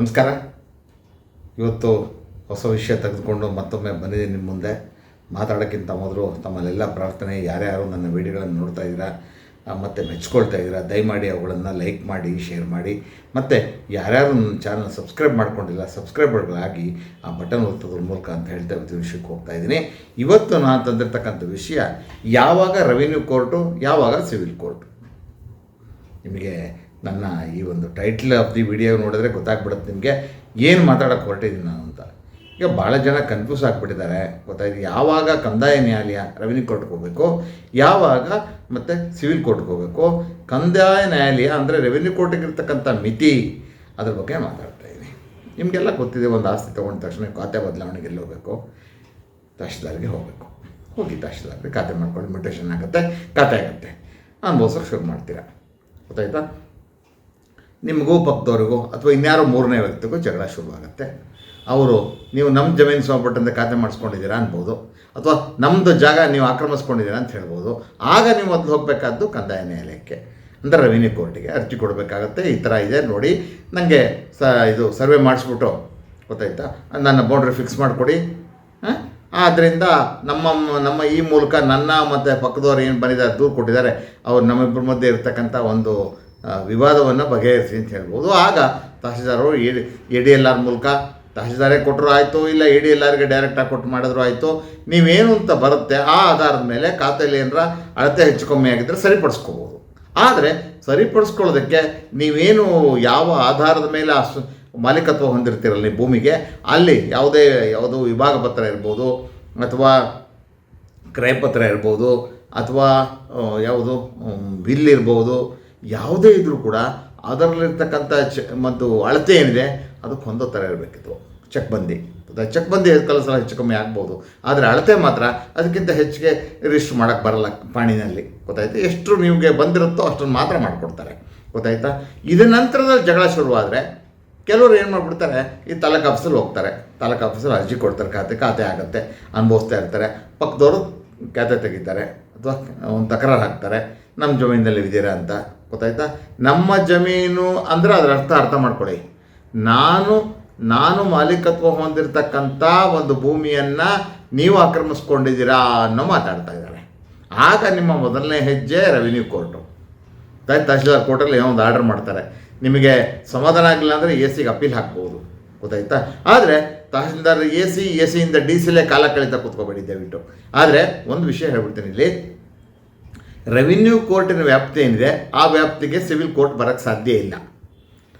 ನಮಸ್ಕಾರ. ಇವತ್ತು ಹೊಸ ವಿಷಯ ತೆಗೆದುಕೊಂಡು ಮತ್ತೊಮ್ಮೆ ಬಂದಿದ್ದೀನಿ ನಿಮ್ಮ ಮುಂದೆ. ಮಾತಾಡೋಕ್ಕಿಂತ ಮೊದಲು ತಮ್ಮಲ್ಲೆಲ್ಲ ಪ್ರಾರ್ಥನೆ, ಯಾರ್ಯಾರು ನನ್ನ ವಿಡಿಯೋಗಳನ್ನು ನೋಡ್ತಾ ಇದ್ದೀರಾ ಮತ್ತು ಮೆಚ್ಕೊಳ್ತಾ ಇದ್ದೀರಾ, ದಯಮಾಡಿ ಅವುಗಳನ್ನು ಲೈಕ್ ಮಾಡಿ, ಶೇರ್ ಮಾಡಿ. ಮತ್ತು ಯಾರ್ಯಾರು ನನ್ನ ಚಾನಲ್ ಸಬ್ಸ್ಕ್ರೈಬ್ ಮಾಡ್ಕೊಂಡಿಲ್ಲ ಸಬ್ಸ್ಕ್ರೈಬರ್ಗಳಾಗಿ ಆ ಬಟನ್ ಒತ್ತೋದ್ರ ಮೂಲಕ ಅಂತ ಹೇಳ್ತಾ ಇವತ್ತು ವಿಷಯಕ್ಕೆ ಹೋಗ್ತಾ ಇದ್ದೀನಿ. ಇವತ್ತು ನಾನು ತಂದಿರ್ತಕ್ಕಂಥ ವಿಷಯ, ಯಾವಾಗ ರೆವಿನ್ಯೂ ಕೋರ್ಟು ಯಾವಾಗ ಸಿವಿಲ್ ಕೋರ್ಟು ನಿಮಗೆ ನನ್ನ ಈ ಒಂದು ಟೈಟ್ಲ್ ಆಫ್ ದಿ ವಿಡಿಯೋ ನೋಡಿದ್ರೆ ಗೊತ್ತಾಗ್ಬಿಡುತ್ತೆ ನಿಮಗೆ. ಏನು ಮಾತಾಡೋಕ್ಕೆ ಹೊರಟಿದ್ದೀನಿ ನಾನು ಅಂತ. ಈಗ ಭಾಳ ಜನ ಕನ್ಫ್ಯೂಸ್ ಆಗಿಬಿಟ್ಟಿದ್ದಾರೆ. ಗೊತ್ತಾಯ್ತು? ಯಾವಾಗ ಕಂದಾಯ ನ್ಯಾಯಾಲಯ ರೆವಿನ್ಯೂ ಕೋರ್ಟ್ಗೆ ಹೋಗಬೇಕು? ಯಾವಾಗ ಮತ್ತು ಸಿವಿಲ್ ಕೋರ್ಟ್ಗೆ ಹೋಗಬೇಕು? ಕಂದಾಯ ನ್ಯಾಯಾಲಯ ಅಂದರೆ ರೆವಿನ್ಯೂ ಕೋರ್ಟಿಗೆ ಇರ್ತಕ್ಕಂಥ ಮಿತಿ ಅದ್ರ ಬಗ್ಗೆ ಮಾತಾಡ್ತಾ ಇದ್ದೀನಿ. ನಿಮಗೆಲ್ಲ ಗೊತ್ತಿದೆ, ಒಂದು ಆಸ್ತಿ ತೊಗೊಂಡ ತಕ್ಷಣ ಖಾತೆ ಬದಲಾವಣೆಗೆ ಎಲ್ಲಿ ಹೋಗಬೇಕು. ತಹಶೀಲ್ದಾರ್ಗೆ ಹೋಗಬೇಕು. ಹೋಗಿ ತಹಶೀಲ್ದಾರ್ಗೆ ಖಾತೆ ಮಾಡ್ಕೊಂಡು ಮ್ಯೂಟೇಷನ್ ಆಗುತ್ತೆ, ಖಾತೆ ಆಗುತ್ತೆ. ಅನುಭವಿಸೋಕೆ ಶುರು ಮಾಡ್ತೀರಾ? ಗೊತ್ತಾಯ್ತಾ? ನಿಮಗೂ ಪಕ್ಕದವ್ರಿಗೂ ಅಥವಾ ಇನ್ಯಾರೋ ಮೂರನೇ ವ್ಯಕ್ತಿಗೂ ಜಗಳ ಶುರುವಾಗುತ್ತೆ ಅವರು, ನೀವು ನಮ್ಮ ಜಮೀನು ಸ್ವಾಪಟ್ಟಂತೆ ಖಾತೆ ಮಾಡಿಸ್ಕೊಂಡಿದ್ದೀರಾ ಅನ್ಬೋದು, ಅಥವಾ ನಮ್ಮದು ಜಾಗ ನೀವು ಆಕ್ರಮಿಸ್ಕೊಂಡಿದ್ದೀರಾ ಅಂತ ಹೇಳ್ಬೋದು. ಆಗ ನೀವು ಮೊದಲು ಹೋಗಬೇಕಾದ್ದು ಕಂದಾಯ ನ್ಯಾಯಾಲಯಕ್ಕೆ. ಅಂದರೆ ರೆವಿನ್ಯೂ ಕೋರ್ಟಿಗೆ ಅರ್ಜಿ ಕೊಡಬೇಕಾಗತ್ತೆ, ಈ ಥರ ಇದೆ ನೋಡಿ. ನನಗೆ ಸ, ಇದು ಸರ್ವೆ ಮಾಡಿಸ್ಬಿಟ್ಟು, ಗೊತ್ತಾಯ್ತಾ? ನನ್ನ ಬೌಂಡ್ರಿ ಫಿಕ್ಸ್ ಮಾಡಿಕೊಡಿ. ಹಾಂ? ಆದ್ದರಿಂದ ನಮ್ಮ ನಮ್ಮ ಈ ಮೂಲಕ ನನ್ನ ಮತ್ತು ಪಕ್ಕದವ್ರು ಏನು ಬಂದಿದ್ದಾರೆ, ದೂರು ಕೊಟ್ಟಿದ್ದಾರೆ, ಅವ್ರು ನಮ್ಮಿಬ್ಬರ ಮಧ್ಯೆ ಇರ್ತಕ್ಕಂಥ ಒಂದು ವಿವಾದವನ್ನು ಬಗೆಹರಿಸಿ ಅಂತ ಹೇಳ್ಬೋದು. ಆಗ ತಹಸೀಲ್ದಾರರು ಎ ಡಿ ಎಲ್ ಆರ್ ಮೂಲಕ ತಹಸೀಲ್ದಾರೇ ಕೊಟ್ಟರು ಆಯಿತು, ಇಲ್ಲ ಎ ಡಿ ಎಲ್ ಆರ್ಗೆ ಡೈರೆಕ್ಟಾಗಿ ಕೊಟ್ಟು ಮಾಡಿದ್ರು ಆಯಿತು, ನೀವೇನು ಅಂತ ಬರುತ್ತೆ, ಆ ಆಧಾರದ ಮೇಲೆ ಖಾತೆಯಲ್ಲಿ ಏನರ ಅಳತೆ ಹೆಚ್ಚು ಕಮ್ಮಿ ಆಗಿದ್ದರೆ ಸರಿಪಡಿಸ್ಕೋಬೋದು. ಆದರೆ ಸರಿಪಡಿಸ್ಕೊಳ್ಳೋದಕ್ಕೆ ನೀವೇನು ಯಾವ ಆಧಾರದ ಮೇಲೆ ಆ ಮಾಲೀಕತ್ವ ಹೊಂದಿರ್ತೀರಲ್ಲ ನೀವು ಭೂಮಿಗೆ, ಅಲ್ಲಿ ಯಾವುದೇ, ಯಾವುದೋ ವಿಭಾಗ ಪತ್ರ ಇರ್ಬೋದು, ಅಥವಾ ಕ್ರಯಪತ್ರ ಇರ್ಬೋದು, ಅಥವಾ ಯಾವುದು ಬಿಲ್ ಇರ್ಬೋದು ಯಾವುದೇ ಇದ್ರೂ ಕೂಡ ಅದರಲ್ಲಿರ್ತಕ್ಕಂಥ ಚ ಮತ್ತು ಅಳತೆ ಏನಿದೆ, ಅದಕ್ಕೆ ಹೊಂದೋ ಥರ ಇರಬೇಕಿತ್ತು. ಚೆಕ್ಬಂದಿ ಚೆಕ್ಬಂದಿ ಕೆಲವು ಸಲ ಹೆಚ್ಚು ಕಮ್ಮಿ ಆಗ್ಬೋದು. ಆದರೆ ಅಳತೆ ಮಾತ್ರ ಅದಕ್ಕಿಂತ ಹೆಚ್ಚಿಗೆ ರಿಜಿಸ್ಟ್ರ್ ಮಾಡೋಕ್ಕೆ ಬರಲ್ಲ ಪಾಣಿನಲ್ಲಿ. ಗೊತ್ತಾಯ್ತು? ಎಷ್ಟು ನಿಮಗೆ ಬಂದಿರುತ್ತೋ ಅಷ್ಟನ್ನು ಮಾತ್ರ ಮಾಡಿಕೊಡ್ತಾರೆ. ಗೊತ್ತಾಯ್ತಾ? ಇದರ ನಂತರದಲ್ಲಿ ಜಗಳ ಶುರುವಾದರೆ ಕೆಲವರು ಏನು ಮಾಡಿಬಿಡ್ತಾರೆ? ಈ ತಾಲೂಕು ಆಫೀಸಲ್ಲಿ ಹೋಗ್ತಾರೆ. ತಾಲೂಕು ಆಫೀಸಲ್ಲಿ ಅರ್ಜಿ ಕೊಡ್ತಾರೆ, ಖಾತೆ ಖಾತೆ ಆಗುತ್ತೆ, ಅನುಭವಿಸ್ತಾ ಇರ್ತಾರೆ. ಪಕ್ಕದವರು ಖಾತೆ ತೆಗಿತಾರೆ. ಅಥವಾ ಒಂದು ತಕರಾರು ಹಾಕ್ತಾರೆ ನಮ್ಮ ಜಮೀನಲ್ಲಿ ಇದ್ದೀರಾ ಅಂತ. ಗೊತ್ತಾಯ್ತಾ? ನಮ್ಮ ಜಮೀನು ಅಂದರೆ ಅದರ ಅರ್ಥ ಅರ್ಥ ಮಾಡ್ಕೊಳ್ಳಿ. ನಾನು ನಾನು ಮಾಲೀಕತ್ವ ಹೊಂದಿರತಕ್ಕಂಥ ಒಂದು ಭೂಮಿಯನ್ನು ನೀವು ಆಕ್ರಮಿಸ್ಕೊಂಡಿದ್ದೀರಾ ಅನ್ನೋ ಮಾತಾಡ್ತಾ ಇದ್ದಾರೆ. ಆಗ ನಿಮ್ಮ ಮೊದಲನೇ ಹೆಜ್ಜೆ ರೆವಿನ್ಯೂ ಕೋರ್ಟು ತಾಯಿ ತಹಶೀಲ್ದಾರ್ ಕೋರ್ಟಲ್ಲಿ ಏನೋ ಒಂದು ಆರ್ಡರ್ ಮಾಡ್ತಾರೆ. ನಿಮಗೆ ಸಮಾಧಾನ ಆಗಲಿಲ್ಲ ಅಂದರೆ ಎ ಸಿಗೆ ಅಪೀಲ್ ಹಾಕ್ಬೋದು. ಗೊತ್ತಾಯ್ತಾ? ಆದರೆ ತಹಶೀಲ್ದಾರ್ ಎ ಸಿ ಎ ಸಿಯಿಂದ ಡಿ ಸಿಲೇ ಕಾಲ ಕಳೀತಾ ಕೂತ್ಕೋಬೇಡಿ ದಯವಿಟ್ಟು. ಆದರೆ ಒಂದು ವಿಷಯ ಹೇಳ್ಬಿಡ್ತೀನಿ. ಇಲ್ಲಿ ರೆವಿನ್ಯೂ ಕೋರ್ಟಿನ ವ್ಯಾಪ್ತಿ ಏನಿದೆ, ಆ ವ್ಯಾಪ್ತಿಗೆ ಸಿವಿಲ್ ಕೋರ್ಟ್ ಬರೋಕ್ಕೆ ಸಾಧ್ಯ ಇಲ್ಲ.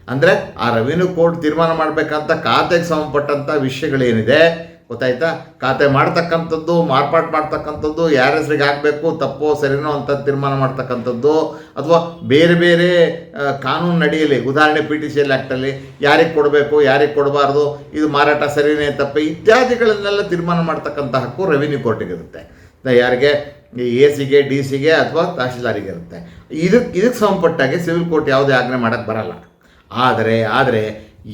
ಅಂದರೆ ಆ ರೆವಿನ್ಯೂ ಕೋರ್ಟ್ ತೀರ್ಮಾನ ಮಾಡಬೇಕಂತ, ಖಾತೆಗೆ ಸಂಬಂಧಪಟ್ಟಂಥ ವಿಷಯಗಳೇನಿದೆ, ಗೊತ್ತಾಯ್ತಾ? ಖಾತೆ ಮಾಡ್ತಕ್ಕಂಥದ್ದು, ಮಾರ್ಪಾಟ್ ಮಾಡ್ತಕ್ಕಂಥದ್ದು, ಯಾರ ಹೆಸರಿಗೆ ಹಾಕಬೇಕು, ತಪ್ಪೋ, ಸರಿನೋ ಅಂತ ತೀರ್ಮಾನ ಮಾಡ್ತಕ್ಕಂಥದ್ದು, ಅಥವಾ ಬೇರೆ ಬೇರೆ ಕಾನೂನು ನಡೆಯಲಿ, ಉದಾಹರಣೆ ಪಿ ಟಿ ಸಿ ಎಲ್ ಆ್ಯಕ್ಟಲ್ಲಿ ಯಾರಿಗೆ ಕೊಡಬೇಕು, ಯಾರಿಗೆ ಕೊಡಬಾರ್ದು, ಇದು ಮಾರಾಟ ಸರಿನೇ ತಪ್ಪೆ, ಇತ್ಯಾದಿಗಳನ್ನೆಲ್ಲ ತೀರ್ಮಾನ ಮಾಡ್ತಕ್ಕಂಥ ಹಕ್ಕು ರೆವಿನ್ಯೂ ಕೋರ್ಟಿಗೆ ಇರುತ್ತೆ. ದ- ಯಾರಿಗೆ? ಎ ಸಿಗೆ ಡಿ ಸಿಗೆ ಅಥವಾ ತಹಶೀಲ್ದಾರಿಗೆ ಇರುತ್ತೆ ಇದಕ್ಕೆ ಇದಕ್ಕೆ ಸಂಬಂಧಪಟ್ಟಾಗೆ ಸಿವಿಲ್ ಕೋರ್ಟ್ ಯಾವುದೇ ಆಜ್ಞೆ ಮಾಡೋಕ್ಕೆ ಬರಲ್ಲ. ಆದರೆ ಆದರೆ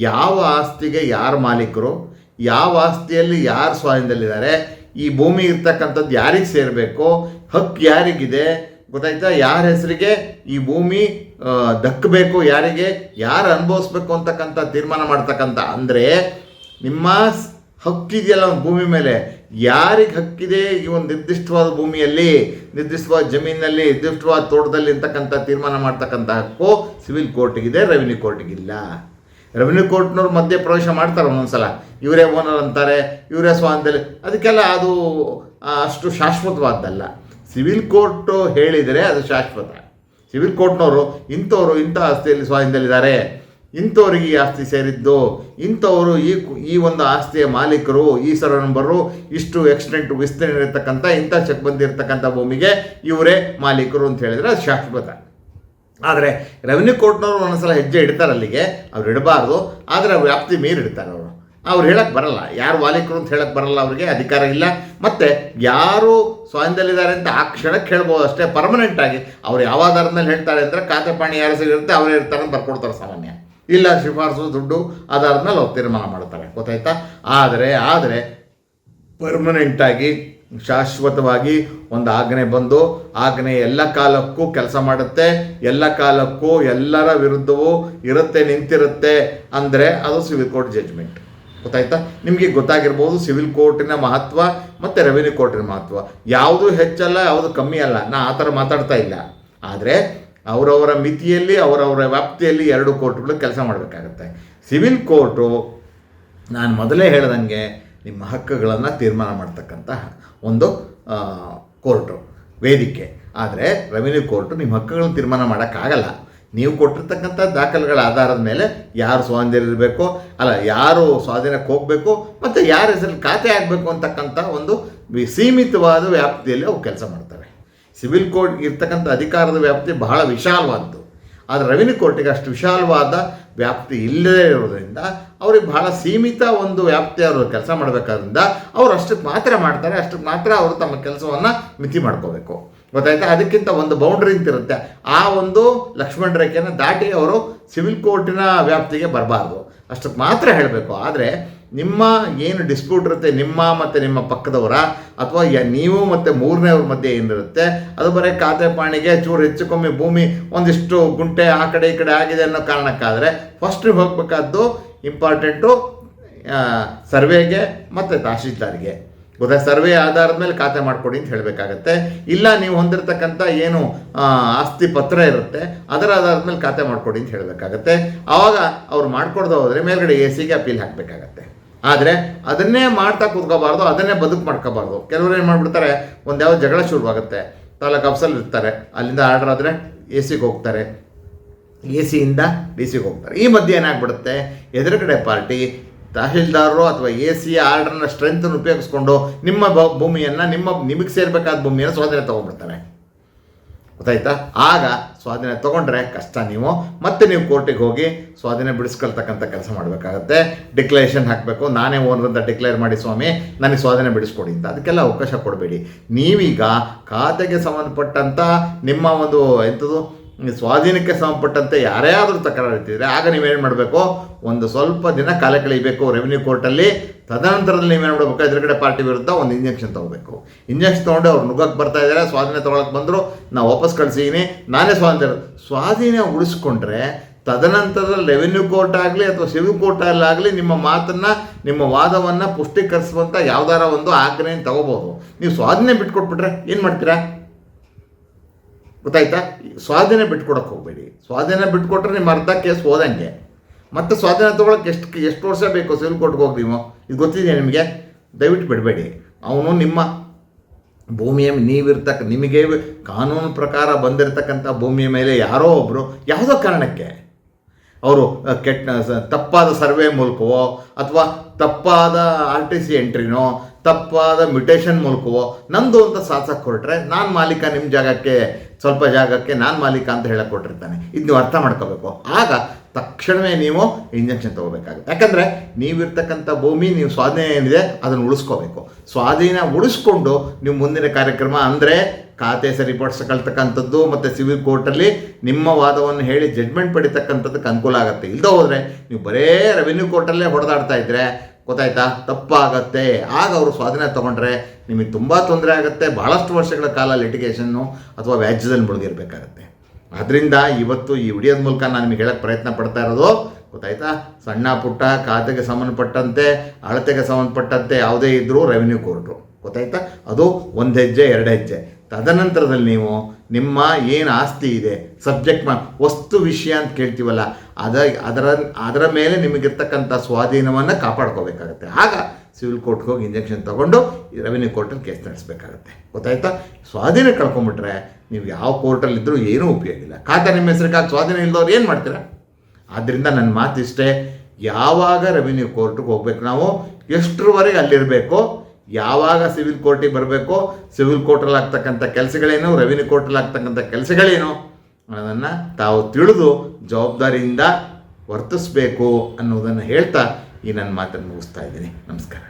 ಯಾವ ಆಸ್ತಿಗೆ ಯಾರು ಮಾಲೀಕರು, ಯಾವ ಆಸ್ತಿಯಲ್ಲಿ ಯಾರು ಸ್ವಾಧೀನದಲ್ಲಿದ್ದಾರೆ, ಈ ಭೂಮಿ ಇರ್ತಕ್ಕಂಥದ್ದು ಯಾರಿಗೆ ಸೇರಬೇಕು, ಹಕ್ಕು ಯಾರಿಗಿದೆ, ಗೊತ್ತಾಯ್ತಾ? ಯಾರ ಹೆಸರಿಗೆ ಈ ಭೂಮಿ ದಕ್ಕಬೇಕು, ಯಾರಿಗೆ, ಯಾರು ಅನುಭವಿಸ್ಬೇಕು ಅಂತಕ್ಕಂಥ ತೀರ್ಮಾನ ಮಾಡ್ತಕ್ಕಂಥ ಅಂದರೆ ನಿಮ್ಮ ಹಕ್ಕಿದೆಯಲ್ಲ ಒಂದು ಭೂಮಿ ಮೇಲೆ. ಯಾರಿಗೆ ಹಕ್ಕಿದೆ ಈ ಒಂದು ನಿರ್ದಿಷ್ಟವಾದ ಭೂಮಿಯಲ್ಲಿ, ನಿರ್ದಿಷ್ಟವಾದ ಜಮೀನಲ್ಲಿ ನಿರ್ದಿಷ್ಟವಾದ ತೋಟದಲ್ಲಿ ಇರ್ತಕ್ಕಂಥ ತೀರ್ಮಾನ ಮಾಡ್ತಕ್ಕಂಥ ಹಕ್ಕು ಸಿವಿಲ್ ಕೋರ್ಟಿಗಿದೆ ರೆವಿನ್ಯೂ ಕೋರ್ಟಿಗಿಲ್ಲ ರೆವಿನ್ಯೂ ಕೋರ್ಟ್ನವ್ರು ಮಧ್ಯ ಪ್ರವೇಶ ಮಾಡ್ತಾರೆ ಒಂದೊಂದ್ಸಲ. ಇವರೇ ಓನರ್ ಅಂತಾರೆ, ಇವರೇ ಸ್ವಾಮಿ ಅದಕ್ಕೆಲ್ಲ ಅದು ಅಷ್ಟು ಶಾಶ್ವತವಾದ್ದಲ್ಲ. ಸಿವಿಲ್ ಕೋರ್ಟು ಹೇಳಿದರೆ ಅದು ಶಾಶ್ವತ. ಸಿವಿಲ್ ಕೋರ್ಟ್ನವರು, ಇಂಥವರು ಇಂಥ ಆಸ್ತಿಯಲ್ಲಿ ಸ್ವಾಧೀನದಲ್ಲಿದ್ದಾರೆ. ಇಂಥವ್ರಿಗೆ ಈ ಆಸ್ತಿ ಸೇರಿದ್ದು, ಇಂಥವರು ಈ ಈ ಒಂದು ಆಸ್ತಿಯ ಮಾಲೀಕರು, ಈ ಸರ ನಂಬರು ಇಷ್ಟು ಎಕ್ಸ್ಟೆಂಟ್ ವಿಸ್ತೀರ್ಣ ಇರತಕ್ಕಂಥ ಇಂಥ ಚೆಕ್ ಬಂದಿರತಕ್ಕಂಥ ಭೂಮಿಗೆ ಇವರೇ ಮಾಲೀಕರು ಅಂತ ಹೇಳಿದರೆ ಅದು ಶಾಶ್ವತ. ಆದರೆ ರೆವಿನ್ಯೂ ಕೋರ್ಟ್ನವರು ಒಂದೊಂದ್ಸಲ ಹೆಜ್ಜೆ ಇಡ್ತಾರೆ ಅಲ್ಲಿಗೆ, ಅವ್ರು ಇಡಬಾರ್ದು. ಆದರೆ ವ್ಯಾಪ್ತಿ ಮೀರಿ ಇಡ್ತಾರೆ ಅವರು. ಅವ್ರು ಹೇಳಕ್ಕೆ ಬರಲ್ಲ. ಯಾರು ಮಾಲೀಕರು ಅಂತ ಹೇಳಕ್ಕೆ ಬರಲ್ಲ ಅವರಿಗೆ, ಅಧಿಕಾರ ಇಲ್ಲ. ಮತ್ತು ಯಾರು ಸ್ವಾಧೀನದಲ್ಲಿದ್ದಾರೆ ಅಂತ ಆ ಕ್ಷಣಕ್ಕೆ ಹೇಳ್ಬೋದು ಅಷ್ಟೇ ಪರ್ಮನೆಂಟ್ ಆಗಿ. ಅವ್ರು ಯಾವ ಮೇಲೆ ಹೇಳ್ತಾರೆ ಅಂದರೆ ಖಾತೆ ಪಾಣಿ ಯಾರು ಸಿಗಿರುತ್ತೆ ಅವರೇ ಇರ್ತಾರೆ ಅಂತ ಬರ್ಕೊಡ್ತಾರೆ ಸಾಮಾನ್ಯ. ಇಲ್ಲ ಶಿಫಾರಸು, ದುಡ್ಡು, ಆಧಾರದ ಮೇಲೆ ಅವ್ರು ತೀರ್ಮಾನ ಮಾಡ್ತಾರೆ. ಗೊತ್ತಾಯ್ತಾ? ಆದರೆ ಆದರೆ ಪರ್ಮನೆಂಟಾಗಿ ಶಾಶ್ವತವಾಗಿ ಒಂದು ಆಜ್ಞೆ ಬಂದು, ಆಜ್ಞೆ ಎಲ್ಲ ಕಾಲಕ್ಕೂ ಕೆಲಸ ಮಾಡುತ್ತೆ, ಎಲ್ಲ ಕಾಲಕ್ಕೂ ಎಲ್ಲರ ವಿರುದ್ಧವೂ ಇರುತ್ತೆ, ನಿಂತಿರುತ್ತೆ ಅಂದರೆ ಅದು ಸಿವಿಲ್ ಕೋರ್ಟ್ ಜಡ್ಜ್ಮೆಂಟ್ ಗೊತ್ತಾಯ್ತಾ? ನಿಮಗೆ ಗೊತ್ತಾಗಿರ್ಬೋದು ಸಿವಿಲ್ ಕೋರ್ಟಿನ ಮಹತ್ವ ಮತ್ತು ರೆವಿನ್ಯೂ ಕೋರ್ಟಿನ ಮಹತ್ವ. ಯಾವುದು ಹೆಚ್ಚಲ್ಲ, ಯಾವುದು ಕಮ್ಮಿ ಅಲ್ಲ. ನಾ ಆ ಥರ ಮಾತಾಡ್ತಾ ಇಲ್ಲ. ಆದರೆ ಅವರವರ ಮಿತಿಯಲ್ಲಿ, ಅವರವರ ವ್ಯಾಪ್ತಿಯಲ್ಲಿ ಎರಡು ಕೋರ್ಟ್ಗಳು ಕೆಲಸ ಮಾಡಬೇಕಾಗತ್ತೆ. ಸಿವಿಲ್ ಕೋರ್ಟು, ನಾನು ಮೊದಲೇ ಹೇಳ್ದಂಗೆ ನಿಮ್ಮ ಹಕ್ಕುಗಳನ್ನು ತೀರ್ಮಾನ ಮಾಡ್ತಕ್ಕಂತಹ ಒಂದು ಕೋರ್ಟು, ವೇದಿಕೆ. ಆದರೆ ರೆವಿನ್ಯೂ ಕೋರ್ಟು ನಿಮ್ಮ ಹಕ್ಕುಗಳನ್ನು ತೀರ್ಮಾನ ಮಾಡೋಕ್ಕಾಗಲ್ಲ. ನೀವು ಕೊಟ್ಟಿರ್ತಕ್ಕಂಥ ದಾಖಲೆಗಳ ಆಧಾರದ ಮೇಲೆ ಯಾರು ಸ್ವಾತಂತ್ರ್ಯ ಇರಬೇಕು, ಅಲ್ಲ ಯಾರು ಸ್ವಾಧೀನಕ್ಕೆ ಹೋಗಬೇಕು, ಮತ್ತು ಯಾರ ಹೆಸರಲ್ಲಿ ಖಾತೆ ಆಗಬೇಕು ಅಂತಕ್ಕಂಥ ಒಂದು ಸೀಮಿತವಾದ ವ್ಯಾಪ್ತಿಯಲ್ಲಿ ಅವು ಕೆಲಸ ಮಾಡ್ತವೆ ಸಿವಿಲ್ ಕೋರ್ಟ್ ಇರ್ತಕ್ಕಂಥ ಅಧಿಕಾರದ ವ್ಯಾಪ್ತಿ ಬಹಳ ವಿಶಾಲವಾದ್ದು. ಆದರೆ ರೆವಿನ್ಯೂ ಕೋರ್ಟಿಗೆ ಅಷ್ಟು ವಿಶಾಲವಾದ ವ್ಯಾಪ್ತಿ ಇಲ್ಲದೇ ಇರೋದರಿಂದ ಅವ್ರಿಗೆ ಬಹಳ ಸೀಮಿತ ಒಂದು ವ್ಯಾಪ್ತಿ ಅವರು ಕೆಲಸ ಮಾಡಬೇಕಾದ್ರಿಂದ ಅವ್ರು ಅಷ್ಟಕ್ಕೆ ಮಾತ್ರ ಮಾಡ್ತಾರೆ, ಅಷ್ಟಕ್ಕೆ ಮಾತ್ರ ಅವರು ತಮ್ಮ ಕೆಲಸವನ್ನು ಮಿತಿ ಮಾಡ್ಕೋಬೇಕು. ಗೊತ್ತಾಯ್ತಾ? ಅದಕ್ಕಿಂತ ಒಂದು ಬೌಂಡ್ರಿ ಅಂತಿರುತ್ತೆ ಆ ಒಂದು ಲಕ್ಷ್ಮಣ ರೇಖೆಯನ್ನು ದಾಟಿ ಅವರು ಸಿವಿಲ್ ಕೋರ್ಟಿನ ವ್ಯಾಪ್ತಿಗೆ ಬರಬಾರ್ದು. ಅಷ್ಟಕ್ಕೆ ಮಾತ್ರ ಹೇಳಬೇಕು. ಆದರೆ ನಿಮ್ಮ ಏನು ಡಿಸ್ಪ್ಯೂಟ್ ಇರುತ್ತೆ ನಿಮ್ಮ ಮತ್ತು ನಿಮ್ಮ ಪಕ್ಕದವರ, ಅಥವಾ ನೀವು ಮತ್ತು ಮೂರನೇವ್ರ ಮಧ್ಯೆ ಏನಿರುತ್ತೆ, ಅದು ಬರೀ ಖಾತೆ ಪಾಣಿಗೆ ಚೂರು ಹೆಚ್ಚು ಕಮ್ಮಿ ಭೂಮಿ ಒಂದಿಷ್ಟು ಗುಂಟೆ ಆ ಕಡೆ ಈ ಕಡೆ ಆಗಿದೆ ಅನ್ನೋ ಕಾರಣಕ್ಕಾದರೆ ಫಸ್ಟ್ ಹೋಗಬೇಕಾದ್ದು ಇಂಪಾರ್ಟೆಂಟು ಸರ್ವೆಗೆ ಮತ್ತು ತಹಶೀಲ್ದಾರ್ಗೆ. ಗೊತ್ತಾ? ಸರ್ವೆ ಆಧಾರದ ಮೇಲೆ ಖಾತೆ ಮಾಡಿಕೊಡಿ ಅಂತ ಹೇಳಬೇಕಾಗತ್ತೆ. ಇಲ್ಲ ನೀವು ಹೊಂದಿರತಕ್ಕಂಥ ಏನು ಆಸ್ತಿ ಪತ್ರ ಇರುತ್ತೆ, ಅದರ ಆಧಾರದ ಮೇಲೆ ಖಾತೆ ಮಾಡಿಕೊಡಿ ಅಂತ ಹೇಳಬೇಕಾಗತ್ತೆ. ಆವಾಗ ಅವ್ರು ಮಾಡ್ಕೊಡ್ದೆ ಹೋದರೆ ಮೇಲ್ಗಡೆ ಎ ಸಿಗೆ ಅಪೀಲ್ ಹಾಕಬೇಕಾಗತ್ತೆ. ಆದರೆ ಅದನ್ನೇ ಮಾಡ್ತಾ ಕೂತ್ಕೋಬಾರ್ದು, ಅದನ್ನೇ ಬದುಕು ಮಾಡ್ಕೋಬಾರ್ದು. ಕೆಲವರು ಏನು ಮಾಡಿಬಿಡ್ತಾರೆ, ಒಂದು ಯಾವ ಜಗಳ ಶುರುವಾಗುತ್ತೆ. ತಾಲೂಕು ಆಫೀಸಲ್ಲಿ ಇರ್ತಾರೆ, ಅಲ್ಲಿಂದ ಆರ್ಡರ್ ಆದರೆ ಎ ಸಿಗೆ ಹೋಗ್ತಾರೆ. ಎ ಸಿಯಿಂದ ಡಿ ಸಿಗೆ ಹೋಗ್ತಾರೆ. ಈ ಮಧ್ಯೆ ಏನಾಗ್ಬಿಡುತ್ತೆ, ಎದುರುಗಡೆ ಪಾರ್ಟಿ, ತಹಶೀಲ್ದಾರರು ಅಥವಾ ಎ ಸಿ ಆರ್ಡರ್ನ ಸ್ಟ್ರೆಂತನ್ನು ಉಪಯೋಗಿಸ್ಕೊಂಡು ನಿಮ್ಮ ಭೂಮಿಯನ್ನು, ನಿಮ್ಮ, ನಿಮಗೆ ಸೇರಬೇಕಾದ ಭೂಮಿಯನ್ನು ಸ್ವಾಧೀನ ತೊಗೊಂಡ್ಬಿಡ್ತಾರೆ. ಗೊತ್ತಾಯ್ತಾ? ಆಗ ಸ್ವಾಧೀನ ತೊಗೊಂಡ್ರೆ ಕಷ್ಟ ನೀವು. ಮತ್ತೆ ನೀವು ಕೋರ್ಟಿಗೆ ಹೋಗಿ ಸ್ವಾಧೀನ ಬಿಡಿಸ್ಕೊಳ್ತಕ್ಕಂಥ ಕೆಲಸ ಮಾಡಬೇಕಾಗತ್ತೆ. ಡಿಕ್ಲರೇಷನ್ ಹಾಕಬೇಕು. ನಾನೇ ಓನರ್ ಅಂತ ಡಿಕ್ಲೇರ್ ಮಾಡಿ ಸ್ವಾಮಿ, ನನಗೆ ಸ್ವಾಧೀನ ಬಿಡಿಸ್ಕೊಡಿ ಅಂತ. ಅದಕ್ಕೆಲ್ಲ ಅವಕಾಶ ಕೊಡಬೇಡಿ. ನೀವೀಗ ಖಾತೆಗೆ ಸಂಬಂಧಪಟ್ಟಂಥ ನಿಮ್ಮ ಒಂದು ಎಂಥದ್ದು ಸ್ವಾಧೀನಕ್ಕೆ ಸಂಬಂಧಪಟ್ಟಂತೆ ಯಾರೇ ಆದರೂ ತಕರಾರು ಇಟ್ಟಿದ್ರೆ ಆಗ ನೀವೇನು ಮಾಡಬೇಕು? ಒಂದು ಸ್ವಲ್ಪ ದಿನ ಕಾಲ ಕಳೀಬೇಕು ರೆವಿನ್ಯೂ ಕೋರ್ಟಲ್ಲಿ ತದನಂತರದಲ್ಲಿ ನೀವೇನು ಮಾಡಬೇಕು? ಎದುರುಗಡೆ ಪಾರ್ಟಿ ವಿರುದ್ಧ ಒಂದು ಇಂಜೆಕ್ಷನ್ ತೊಗೋಬೇಕು. ಇಂಜೆಕ್ಷನ್ ತೊಗೊಂಡು ಅವ್ರು ನುಗ್ಗಕ್ಕೆ ಬರ್ತಾ ಇದ್ದಾರೆ, ಸ್ವಾಧೀನ ತೊಗೊಳಕ್ಕೆ ಬಂದರು, ನಾವು ವಾಪಸ್ ಕಳಿಸಿದ್ದೀನಿ ನಾನೇ ಸ್ವಾಧೀನ ಸ್ವಾಧೀನ ಉಳಿಸ್ಕೊಂಡ್ರೆ ತದನಂತರದಲ್ಲಿ ರೆವಿನ್ಯೂ ಕೋರ್ಟ್ ಆಗಲಿ ಅಥವಾ ಸಿವಿಲ್ ಕೋರ್ಟಲ್ಲಾಗಲಿ ನಿಮ್ಮ ಮಾತನ್ನು, ನಿಮ್ಮ ವಾದವನ್ನು ಪುಷ್ಟೀಕರಿಸುವಂಥ ಯಾವ್ದಾರ ಒಂದು ಆಜ್ಞೆಯನ್ನು ತಗೋಬೋದು. ನೀವು ಸ್ವಾಧೀನ ಬಿಟ್ಕೊಟ್ಬಿಟ್ರೆ ಏನು ಮಾಡ್ತೀರಾ? ಗೊತ್ತಾಯ್ತಾ? ಸ್ವಾಧೀನ ಬಿಟ್ಕೊಡಕ್ಕೆ ಹೋಗಬೇಡಿ. ಸ್ವಾಧೀನ ಬಿಟ್ಕೊಟ್ರೆ ನಿಮ್ಮ ಅರ್ಧ ಕೇಸ್ ಹೋದಂಗೆ. ಮತ್ತೆ ಸ್ವಾಧೀನ ತೊಗೊಳಕ್ಕೆ ಎಷ್ಟು ಎಷ್ಟು ವರ್ಷ ಬೇಕು ಸಿವಿಲ್ ಕೋರ್ಟ್ಗೆ ಹೋಗಿ ನೀವು? ಇದು ಗೊತ್ತಿದೆಯಾ ನಿಮಗೆ? ದಯವಿಟ್ಟು ಬಿಡಬೇಡಿ. ಅವನು ನಿಮ್ಮ ಭೂಮಿಯ ನೀವಿರ್ತಕ್ಕ ನಿಮಗೆ ಕಾನೂನು ಪ್ರಕಾರ ಬಂದಿರತಕ್ಕಂಥ ಭೂಮಿಯ ಮೇಲೆ ಯಾರೋ ಒಬ್ಬರು ಯಾವುದೋ ಕಾರಣಕ್ಕೆ ಅವರು ಕೆಟ್ಟ ತಪ್ಪಾದ ಸರ್ವೆ ಮೂಲಕವೋ ಅಥವಾ ತಪ್ಪಾದ ಆರ್ ಟಿ ಸಿ ಎಂಟ್ರಿನೋ ತಪ್ಪಾದ ಮ್ಯುಟೇಷನ್ ಮೂಲಕವೋ ನಂದು ಅಂತ ಸಾಧಿಸಕ್ಕೆ ಹೊರಟ್ರೆ ನಾನು ಮಾಲೀಕ ನಿಮ್ಮ ಜಾಗಕ್ಕೆ ಸ್ವಲ್ಪ ಜಾಗಕ್ಕೆ ನಾನು ಮಾಲೀಕ ಅಂತ ಹೇಳಕ್ಕೆ ಕೊಟ್ಟಿರ್ತಾನೆ. ಇದು ನೀವು ಅರ್ಥ ಮಾಡ್ಕೋಬೇಕು. ಆಗ ತಕ್ಷಣವೇ ನೀವು ಇಂಜೆಕ್ಷನ್ ತೊಗೋಬೇಕಾಗುತ್ತೆ. ಯಾಕಂದರೆ ನೀವಿರ್ತಕ್ಕಂಥ ಭೂಮಿ, ನೀವು ಸ್ವಾಧೀನ ಏನಿದೆ, ಅದನ್ನು ಉಳಿಸ್ಕೋಬೇಕು. ಸ್ವಾಧೀನ ಉಳಿಸ್ಕೊಂಡು ನೀವು ಮುಂದಿನ ಕಾರ್ಯಕ್ರಮ ಅಂದರೆ ಖಾತೆ ಸರಿಪಡಿಸ್ಕೊಳ್ತಕ್ಕಂಥದ್ದು ಮತ್ತು ಸಿವಿಲ್ ಕೋರ್ಟಲ್ಲಿ ನಿಮ್ಮ ವಾದವನ್ನು ಹೇಳಿ ಜಡ್ಮೆಂಟ್ ಪಡಿತಕ್ಕಂಥದ್ದಕ್ಕೆ ಅನುಕೂಲ ಆಗುತ್ತೆ. ಇಲ್ಲದೋ ಹೋದರೆ ನೀವು ಬರೇ ರೆವಿನ್ಯೂ ಕೋರ್ಟಲ್ಲೇ ಹೊಡೆದಾಡ್ತಾ ಇದ್ದರೆ ಗೊತ್ತಾಯ್ತಾ? ತಪ್ಪಾಗತ್ತೆ. ಆಗ ಅವರು ಸ್ವಾಧೀನ ತೊಗೊಂಡ್ರೆ ನಿಮಗೆ ತುಂಬ ತೊಂದರೆ ಆಗುತ್ತೆ. ಭಾಳಷ್ಟು ವರ್ಷಗಳ ಕಾಲ ಲಿಟಿಗೇಷನ್ನು ಅಥವಾ ವ್ಯಾಜ್ಯದಲ್ಲಿ ಮುಳುಗಿರಬೇಕಾಗತ್ತೆ. ಅದರಿಂದ ಇವತ್ತು ಈ ವಿಡಿಯೋದ ಮೂಲಕ ನಾನು ನಿಮಗೆ ಹೇಳಕ್ಕೆ ಪ್ರಯತ್ನ ಪಡ್ತಾ ಇರೋದು ಗೊತ್ತಾಯ್ತಾ? ಸಣ್ಣ ಪುಟ್ಟ, ಖಾತೆಗೆ ಸಂಬಂಧಪಟ್ಟಂತೆ, ಅಳತೆಗೆ ಸಂಬಂಧಪಟ್ಟಂತೆ ಯಾವುದೇ ಇದ್ದರೂ ರೆವಿನ್ಯೂ ಕೊಡ್ರು ಗೊತ್ತಾಯ್ತಾ? ಅದು ಒಂದು ಹೆಜ್ಜೆ, ಎರಡು ಹೆಜ್ಜೆ. ತದನಂತರದಲ್ಲಿ ನೀವು ನಿಮ್ಮ ಏನು ಆಸ್ತಿ ಇದೆ ಸಬ್ಜೆಕ್ಟ್ ಮಾ, ವಸ್ತು ವಿಷಯ ಅಂತ ಕೇಳ್ತೀವಲ್ಲ, ಅದ, ಅದರ ಅದರ ಮೇಲೆ ನಿಮಗಿರ್ತಕ್ಕಂಥ ಸ್ವಾಧೀನವನ್ನು ಕಾಪಾಡ್ಕೋಬೇಕಾಗತ್ತೆ. ಆಗ ಸಿವಿಲ್ ಕೋರ್ಟ್ಗೆ ಹೋಗಿ ಇಂಜೆಕ್ಷನ್ ತೊಗೊಂಡು ರೆವಿನ್ಯೂ ಕೋರ್ಟಲ್ಲಿ ಕೇಸ್ ನಡೆಸಬೇಕಾಗತ್ತೆ. ಗೊತ್ತಾಯ್ತಾ? ಸ್ವಾಧೀನ ಕಳ್ಕೊಂಬಿಟ್ರೆ ನೀವು ಯಾವ ಕೋರ್ಟಲ್ಲಿದ್ದರೂ ಏನೂ ಉಪಯೋಗ ಇಲ್ಲ. ಖಾತೆ ನಿಮ್ಮ ಹೆಸರಿಗಾಗಿ ಸ್ವಾಧೀನ ಇಲ್ಲದವ್ರು ಏನು ಮಾಡ್ತೀರಾ? ಆದ್ದರಿಂದ ನನ್ನ ಮಾತಿಷ್ಟೇ, ಯಾವಾಗ ರೆವಿನ್ಯೂ ಕೋರ್ಟ್ಗೆ ಹೋಗ್ಬೇಕು ನಾವು, ಎಷ್ಟರವರೆಗೆ ಅಲ್ಲಿರಬೇಕು ಯಾವಾಗ ಸಿವಿಲ್ ಕೋರ್ಟಿಗೆ ಬರಬೇಕು, ಸಿವಿಲ್ ಕೋರ್ಟಲ್ಲಿ ಆಗ್ತಕ್ಕಂಥ ಕೆಲಸಗಳೇನು ರೆವಿನ್ಯೂ ಕೋರ್ಟಲ್ಲಿ ಆಗ್ತಕ್ಕಂಥ ಕೆಲಸಗಳೇನು, ಅನ್ನೋದನ್ನು ತಾವು ತಿಳಿದು ಜವಾಬ್ದಾರಿಯಿಂದ ವರ್ತಿಸಬೇಕು ಅನ್ನೋದನ್ನು ಹೇಳ್ತಾ ಈ ನನ್ನ ಮಾತನ್ನು ಮುಗಿಸ್ತಾ ಇದ್ದೀನಿ. ನಮಸ್ಕಾರ.